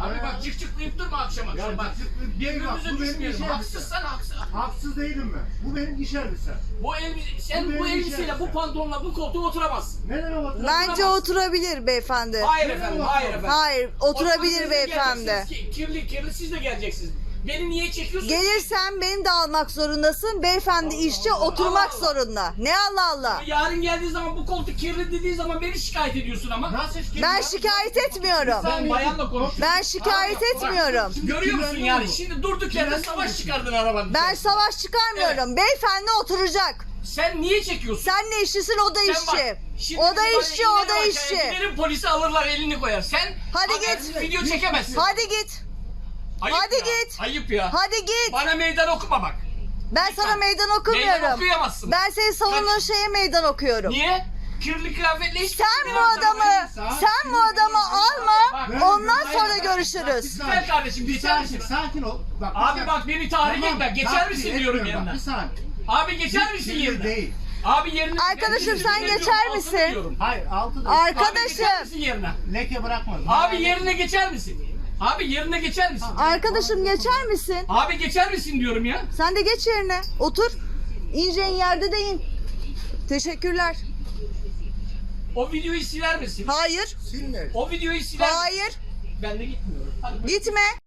Abi bak cık cıklayıp durma akşam akşam Ya bak. cık cık değil bak, bu benim iş Haksızsan haksız. Haksız değilim ben. Bu benim iş elbisem. Bu elbise, sen Bu bu benim elbiseyle bu elbisem. pantolonla bu koltuğa oturamazsın. Neden o bakın? Bence oturabilir beyefendi. Hayır efendim, hayır efendim. Hayır, O zaman oturabilir siz de beyefendi. geleceksiniz. Ki- Kirli kirli siz de geleceksiniz. Beni niye çekiyorsun? Gelirsen beni de almak zorundasın. Beyefendi işçi oturmak Allah Allah. zorunda. Ne Allah Allah. Yarın geldiği zaman bu koltuk kirli dediği zaman beni şikayet ediyorsun ama. Nasıl şikayet Ben ya? şikayet etmiyorum. Ben bayanla konuşuyorum. Ben şikayet bak, etmiyorum. Görüyor musun yani? Şimdi durduk yerde Kirlenme savaş çıkardın arabanın. Ben savaş çıkarmıyorum. Beyefendi oturacak. Sen niye çekiyorsun? Sen ne işçisin o da Sen işçi. bak, şimdi O da işçi, o da işçi. Giderim polisi alırlar elini koyar. Sen Hadi git. video çekemezsin. Hadi git. Ayıp hadi ya, git. Ayıp ya. Hadi git. Bana meydan okuma bak. Ben sana meydan Meydan okumuyorum. okuyamazsın. Ben senin savunduğun şeye meydan okuyorum. Niye? Kirli kıyafetle hiç Sen bu adamı, sen bu adamı alma. Ben- Ondan ben- sonra Bir görüşürüz. saniye. Gel kardeşim Bir geçer misin? sakin, sakin ol. Bak, bir Abi saniye. bak beni tahrik Tamam, etme. Geçer tahrik misin diyorum etmiyorum yanına. bak, Bir saniye. Abi geçer Hiç misin kirli yerine? Değil. Abi yerine... Arkadaşım, ben sen yüzünü geçer altını misin? diyorum. Hayır altı da. Abi geçer Arkadaşım. misin yerine? Leke bırakmadım. Abi yerine geçer misin? Abi yerine geçer misin? Arkadaşım geçer misin? Abi geçer misin diyorum ya. Sen de geç yerine. Otur. İneceğin yerde de in. Teşekkürler. O videoyu siler misin? Hayır. Silme. O videoyu siler? Hayır. Ben de gitmiyorum. Hadi. Gitme.